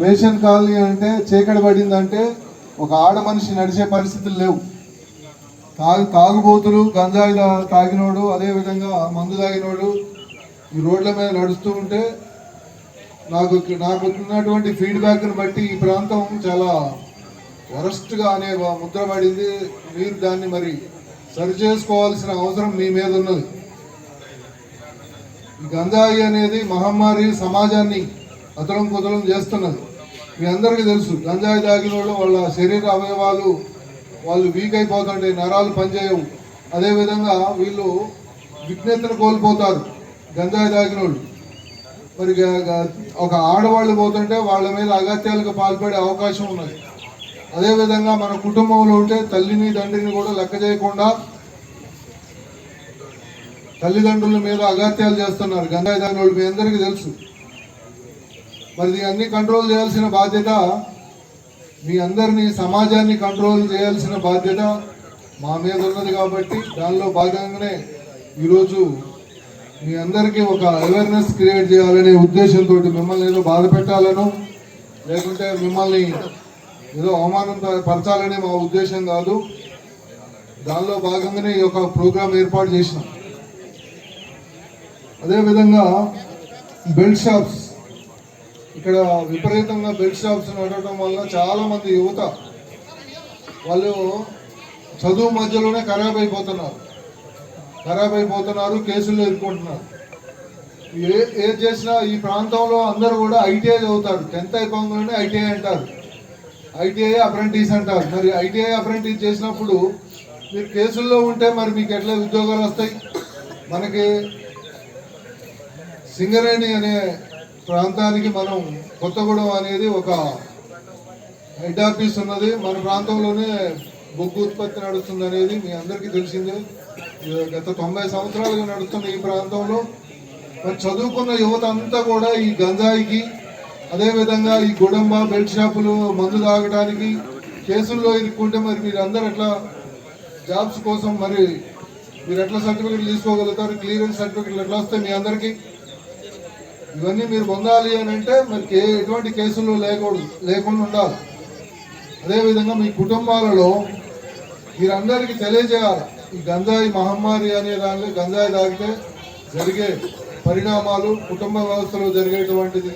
మేషన్ colony అంటే చీకటి పడిందంటే ఒక ఆడ మనిషి నడిచే పరిస్థితులు లేవు. తాగు తాగుబోతులు గంజాయి తాగినోడు అదేవిధంగా మందు తాగినోడు ఈ రోడ్ల మీద నడుస్తూ ఉంటే నాకు నాకు ఉన్నటువంటి ఫీడ్బ్యాక్ని బట్టి ఈ ప్రాంతం చాలా వరస్ట్గా అనే ముద్ర పడింది. మీరు దాన్ని మరి సరి చేసుకోవాల్సిన అవసరం మీ మీద ఉన్నది. గంజాయి అనేది మహమ్మారి సమాజాన్ని అతలం కుతలం చేస్తున్నది. మీ అందరికీ తెలుసు గంజాయి తాగిన వాళ్ళు వాళ్ళ శరీర అవయవాలు వాళ్ళు వీక్ అయిపోతుంటాయి నరాలు పనిచేయవు. అదేవిధంగా వీళ్ళు విజ్ఞతను కోల్పోతారు గంజాయి తాగిన వాళ్ళు మరి ఒక ఆడవాళ్ళు పోతుంటే వాళ్ళ మీద అగత్యాలకు పాల్పడే అవకాశం ఉన్నది. అదేవిధంగా మన కుటుంబంలో ఉంటే తల్లిని తండ్రిని కూడా లెక్క చేయకుండా తల్లిదండ్రుల మీద అగత్యాలు చేస్తున్నారు. గంగాయి దాని వాళ్ళు మీ అందరికీ తెలుసు. మరి అన్ని కంట్రోల్ చేయాల్సిన బాధ్యత మీ అందరినీ సమాజాన్ని కంట్రోల్ చేయాల్సిన బాధ్యత మా మీద ఉన్నది కాబట్టి దానిలో భాగంగానే ఈరోజు మీ అందరికీ ఒక అవేర్నెస్ క్రియేట్ చేయాలనే ఉద్దేశంతో మిమ్మల్ని ఏదో బాధ పెట్టాలను లేకుంటే మిమ్మల్ని ఏదో అవమానం పరచాలనే మా ఉద్దేశం కాదు. దానిలో భాగంగానే ఈ యొక్క ప్రోగ్రాం ఏర్పాటు చేసినాం. అదేవిధంగా బెల్ట్ షాప్స్ ఇక్కడ విపరీతంగా బెడ్ షాప్స్ నడవడం వల్ల చాలామంది యువత వాళ్ళు చదువు మధ్యలోనే ఖరాబ్ అయిపోతున్నారు. ఖరాబ్ అయిపోతున్నారు కేసుల్లో ఎదుర్కొంటున్నారు. ఏ ఏది చేసినా ఈ ప్రాంతంలో అందరూ కూడా ఐటీఐ చదువుతారు టెన్త్ అయిపోగానే ఐటీఐ అంటారు. ఐటీఐ అప్రెంటిస్ అంటారు. మరి ఐటీఐ అప్రెంటిస్ చేసినప్పుడు మీరు కేసుల్లో ఉంటే మరి మీకు ఎట్లా ఉద్యోగాలు వస్తాయి? మనకి సింగరేణి అనే ప్రాంతానికి మనం కొత్తగూడెం అనేది ఒక హెడ్ ఆఫీస్ ఉన్నది. మన ప్రాంతంలోనే బొగ్గు ఉత్పత్తి నడుస్తుంది అనేది మీ అందరికీ తెలిసిందే. ఇది గత తొంభై సంవత్సరాలుగా నడుస్తున్న ఈ ప్రాంతంలో. మరి చదువుకున్న యువత అంతా కూడా ఈ గంజాయికి అదేవిధంగా ఈ గుడంబ బెల్ట్ షాపులు మందు తాగడానికి కేసుల్లో ఇరుక్కుంటే మరి మీరు అందరు ఎట్లా జాబ్స్ కోసం మరి మీరు ఎట్లా సర్టిఫికెట్లు తీసుకోగలుగుతారు? క్లియరెన్స్ సర్టిఫికెట్లు ఎట్లా వస్తాయి మీ అందరికీ? ఇవన్నీ మీరు పొందాలి అని అంటే మరి ఎటువంటి కేసులు లేకూడదు లేకుండా ఉండాలి. అదేవిధంగా మీ కుటుంబాలలో మీరందరికీ తెలియజేయాలి ఈ గంజాయి మహమ్మారి అనే దానిలో గంజాయి తాగితే జరిగే పరిణామాలు కుటుంబ వ్యవస్థలో జరిగేటువంటిది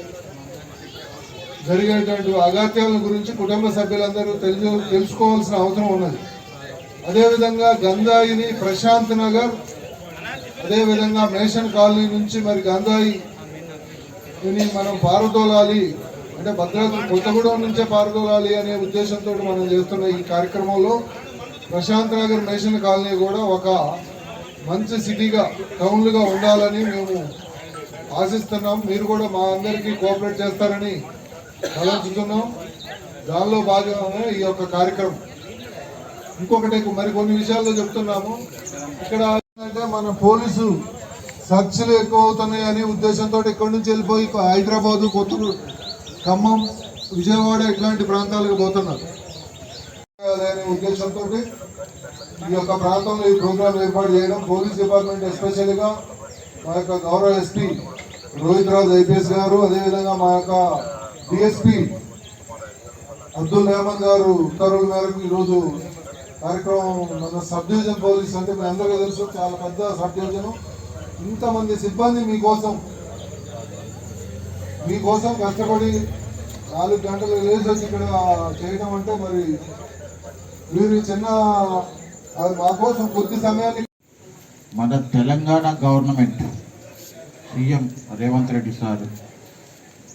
జరిగేటువంటి అగాత్యాల గురించి కుటుంబ సభ్యులందరూ తెలుసు తెలుసుకోవాల్సిన అవసరం ఉన్నది. అదేవిధంగా గంజాయిని ప్రశాంత్ నగర్ అదేవిధంగా మేషన్ కాలనీ నుంచి మరి గంజాయి దీన్ని మనం పారుదోలాలి. అంటే భద్రాద్రి కొత్తగూడెం నుంచే పారుదోలాలి అనే ఉద్దేశంతో మనం చేస్తున్న ఈ కార్యక్రమంలో ప్రశాంత్ నగర్ నేషన్ కాలనీ కూడా ఒక మంచి సిటీగా టౌన్లుగా ఉండాలని మేము ఆశిస్తున్నాం. మీరు కూడా మా అందరికీ కోఆపరేట్ చేస్తారని తలంచుతున్నాం. దానిలో భాగంగానే ఈ యొక్క కార్యక్రమం. ఇంకొకటి మరి కొన్ని విషయాల్లో చెప్తున్నాము. ఇక్కడ అంటే మన పోలీసు సర్చ్లు ఎక్కువ అవుతున్నాయి అనే ఉద్దేశంతో ఇక్కడి నుంచి వెళ్ళిపోయి హైదరాబాదు కొత్తూరు ఖమ్మం విజయవాడ ఇట్లాంటి ప్రాంతాలకు పోతున్నారు. అనే ఉద్దేశంతో ఈ యొక్క ప్రాంతంలో ఈ ప్రోగ్రాం ఏర్పాటు చేయడం పోలీస్ డిపార్ట్మెంట్ ఎస్పెషల్గా మా యొక్క గౌరవ ఎస్పీ రోహిత్ రాజ్ ఐపీఎస్ గారు అదేవిధంగా మా యొక్క డిఎస్పీ అబ్దుల్ రెహమాన్ గారు ఉత్తర్వుల మేరకు ఈరోజు కార్యక్రమం మన సబ్ డివిజన్ పోలీస్ అంటే మీ అందరికీ తెలుసు చాలా పెద్ద సబ్ డివిజను ఇంతమంది సిబ్బంది మీకోసం మీకోసం కష్టపడి నాలుగు గంటలు లేచి వచ్చి ఇక్కడ చేయడం అంటే మరి మీరు చిన్న అది మా కోసం కొద్ది సమయాన్ని మన Telangana government CM Revanth Reddy sir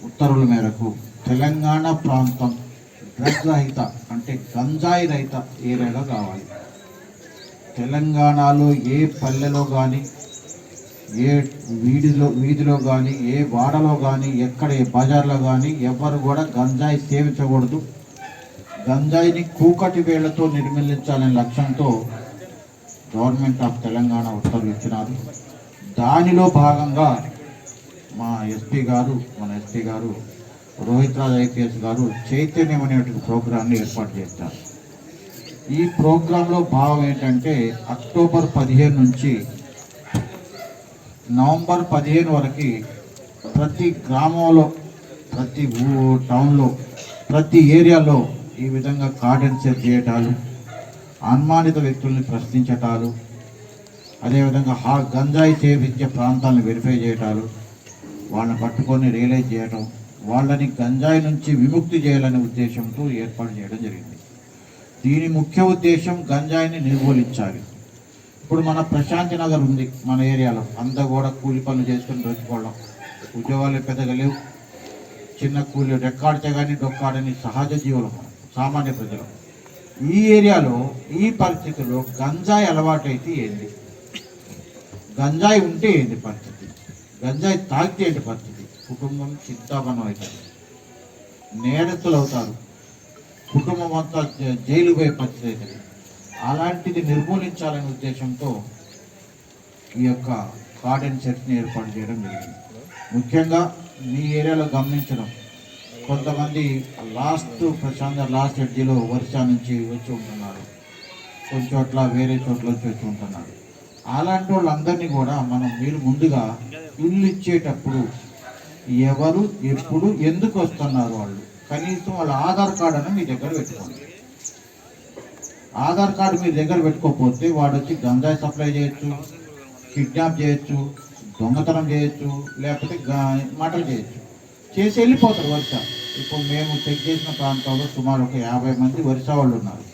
ఉత్తర్వుల మేరకు తెలంగాణ ప్రాంతం డ్రగ్ రహిత అంటే గంజాయి రహిత ఏరియాగా కావాలి. తెలంగాణలో ఏ పల్లెలో కానీ ఏ వీధిలో వీధిలో కానీ ఏ వాడలో కానీ ఎక్కడ ఏ బజార్లో కానీ ఎవరు కూడా గంజాయి సేవించకూడదు. గంజాయిని కూకటి వేళ్ళతో నిర్మూలించాలనే లక్ష్యంతో గవర్నమెంట్ ఆఫ్ తెలంగాణ ఉత్తర్వులు ఇచ్చినారు. దానిలో భాగంగా మా ఎస్పీ గారు మన ఎస్పీ గారు రోహిత్ రాజ్ ఐపీఎస్ గారు చైతన్యం అనేటువంటి ప్రోగ్రాంని ఏర్పాటు చేస్తారు ఈ ప్రోగ్రాంలో భాగం ఏంటంటే అక్టోబర్ పదిహేను నుంచి నవంబర్ పదిహేను వరకు ప్రతి గ్రామంలో ప్రతి టౌన్లో ప్రతి ఏరియాలో ఈ విధంగా కార్డెన్ సేవ్ చేయటాలు అనుమానిత వ్యక్తుల్ని ప్రశ్నించటాలు అదేవిధంగా హా గంజాయి సేవించే ప్రాంతాలను వెరిఫై చేయటాలు వాళ్ళని పట్టుకొని రియలైజ్ చేయటం వాళ్ళని గంజాయి నుంచి విముక్తి చేయాలనే ఉద్దేశంతో ఏర్పాటు చేయడం జరిగింది. దీని ముఖ్య ఉద్దేశం గంజాయిని నిర్మూలించాలి. ఇప్పుడు మన ప్రశాంతి నగర్ ఉంది మన ఏరియాలో. అంతా కూడా కూలి పనులు చేసుకొని బ్రతుకోవడం ఉద్యోగాలు పెద్దగా లేవు. చిన్న కూలి రెక్కాడితే కానీ డొక్కాడని సహజ జీవులు సామాన్య ప్రజలు. ఈ ఏరియాలో ఈ పరిస్థితుల్లో గంజాయి అలవాటైతే ఏంది? గంజాయి ఉంటే ఏంటి పరిస్థితి? గంజాయి తాగితే ఏంటి పరిస్థితి? కుటుంబం చింతామణం అవుతుంది నేరస్తులు అవుతారు కుటుంబం అంతా జైలు పోయే పరిస్థితి అవుతుంది అలాంటిది నిర్మూలించాలనే ఉద్దేశంతో ఈ యొక్క కార్డెన్ సెట్ని ఏర్పాటు చేయడం జరిగింది. ముఖ్యంగా మీ ఏరియాలో గమనించడం కొంతమంది లాస్ట్ ప్రశాంత్ లాస్ట్ ఎడ్జీలో వర్షా నుంచి వచ్చి ఉంటున్నారు. కొన్ని చోట్ల వేరే చోట్ల వచ్చి వచ్చి ఉంటున్నారు. అలాంటి వాళ్ళందరినీ కూడా మనం మీరు ముందుగా ఇల్లు ఇచ్చేటప్పుడు ఎవరు ఎప్పుడు ఎందుకు వస్తున్నారు వాళ్ళు? కనీసం వాళ్ళ ఆధార్ కార్డు అని మీ దగ్గర పెట్టుకోండి. ఆధార్ కార్డు మీ దగ్గర పెట్టుకోకపోతే వాడు వచ్చి గంజాయి సప్లై చేయొచ్చు కిడ్నాప్ చేయొచ్చు దొంగతనం చేయొచ్చు లేకపోతే మాటలు మటలు చేయొచ్చు. చేసి వెళ్ళిపోతారు వరుస. ఇప్పుడు మేము చెక్ చేసిన ప్రాంతంలో సుమారు ఒక యాభై మంది వరుస వాళ్ళు ఉన్నారు.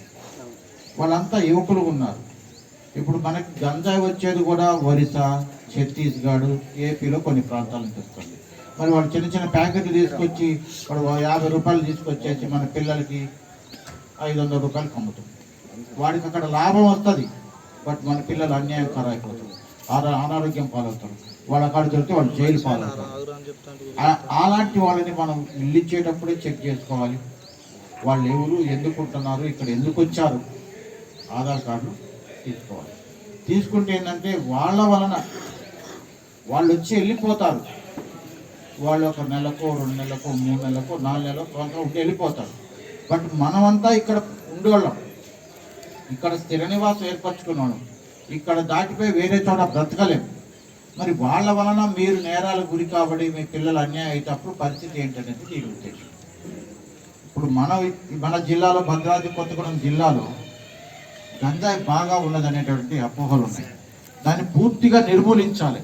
వాళ్ళంతా యువకులు ఉన్నారు. ఇప్పుడు మనకి గంజాయి వచ్చేది కూడా ఒరిస్సా ఛత్తీస్గఢ్ ఏపీలో కొన్ని ప్రాంతాల నుంచి వస్తుంది మరి వాళ్ళు చిన్న చిన్న ప్యాకెట్లు తీసుకొచ్చి వాడు యాభై రూపాయలు తీసుకొచ్చేసి మన పిల్లలకి ఐదు వందల రూపాయలు అమ్ముతుంది వాడికి అక్కడ లాభం వస్తుంది. బట్ మన పిల్లలు అన్యాయం ఖరాయిపోతారు అనారోగ్యం పాలవుతారు. వాళ్ళ కాడ దొరికితే వాళ్ళు జైలు పాలవుతారు. అలాంటి వాళ్ళని మనం ఇల్లు ఇచ్చేటప్పుడే చెక్ చేసుకోవాలి. వాళ్ళు ఎవరు ఎందుకు ఉంటున్నారు ఇక్కడ ఎందుకు వచ్చారు ఆధార్ కార్డు తీసుకోవాలి. తీసుకుంటే ఏంటంటే వాళ్ళ వలన వాళ్ళు వచ్చి వెళ్ళిపోతారు. వాళ్ళు ఒక నెలకో రెండు నెలకో మూడు నెలకో నాలుగు నెలలకు కొంత ఉండి వెళ్ళిపోతారు. బట్ మనమంతా ఇక్కడ ఉండేవాళ్ళం. ఇక్కడ స్థిర నివాసం ఏర్పరచుకున్నాడు. ఇక్కడ దాటిపోయి వేరే చోట బ్రతకలేం మరి వాళ్ళ వలన మీరు నేరాలకు గురి కాబట్టి మీ పిల్లలు అన్యాయం అయినప్పుడు పరిస్థితి ఏంటనేది దీని ఉద్దేశం. ఇప్పుడు మన మన జిల్లాలో భద్రాద్రి కొత్తగూడెం జిల్లాలో గంజాయి బాగా ఉన్నదనేటువంటి అపోహలు ఉన్నాయి. దాన్ని పూర్తిగా నిర్మూలించాలి.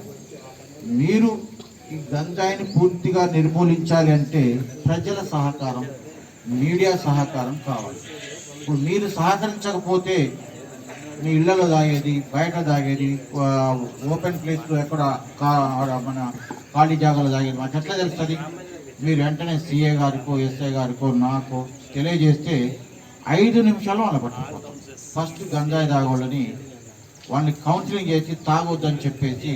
మీరు ఈ గంజాయిని పూర్తిగా నిర్మూలించాలి అంటే ప్రజల సహకారం మీడియా సహకారం కావాలి. ఇప్పుడు మీరు సహకరించకపోతే మీ ఇళ్ళలో తాగేది బయట తాగేది ఓపెన్ ప్లేస్లో ఎక్కడ మన ఖాళీ జాగాలో తాగేది మాకు ఎట్లా తెలుస్తుంది? మీరు వెంటనే సీఏ గారికో ఎస్ఐ గారికో నాకు తెలియజేస్తే ఐదు నిమిషాలు వాళ్ళ పట్టుకుపోతాం ఫస్ట్ గంజాయి తాగోళ్ళని వాళ్ళని కౌన్సిలింగ్ చేసి తాగొద్దని చెప్పేసి